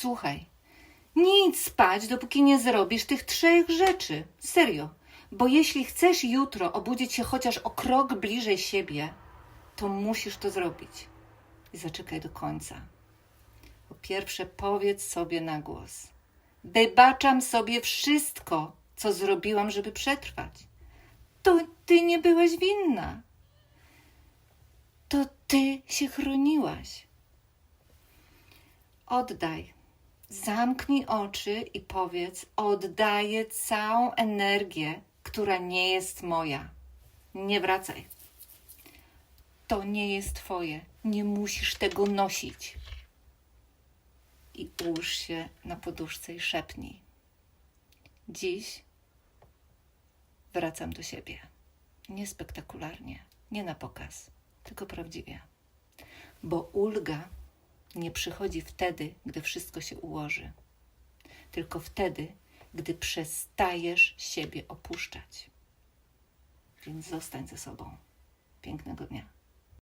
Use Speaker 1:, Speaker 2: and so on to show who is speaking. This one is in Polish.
Speaker 1: Słuchaj, nie idź spać, dopóki nie zrobisz tych trzech rzeczy. Serio. Bo jeśli chcesz jutro obudzić się chociaż o krok bliżej siebie, to musisz to zrobić. I zaczekaj do końca. Po pierwsze, powiedz sobie na głos: Wybaczam sobie wszystko, co zrobiłam, żeby przetrwać. To ty nie byłaś winna. To ty się chroniłaś. Oddaj. Zamknij oczy i powiedz: Oddaję całą energię, która nie jest moja. Nie wracaj. To nie jest twoje. Nie musisz tego nosić. I ułóż się na poduszce i szepnij. Dziś wracam do siebie. Nie spektakularnie, nie na pokaz, tylko prawdziwie. Bo ulga nie przychodzi wtedy, gdy wszystko się ułoży, tylko wtedy, gdy przestajesz siebie opuszczać. Więc zostań ze sobą. Pięknego dnia.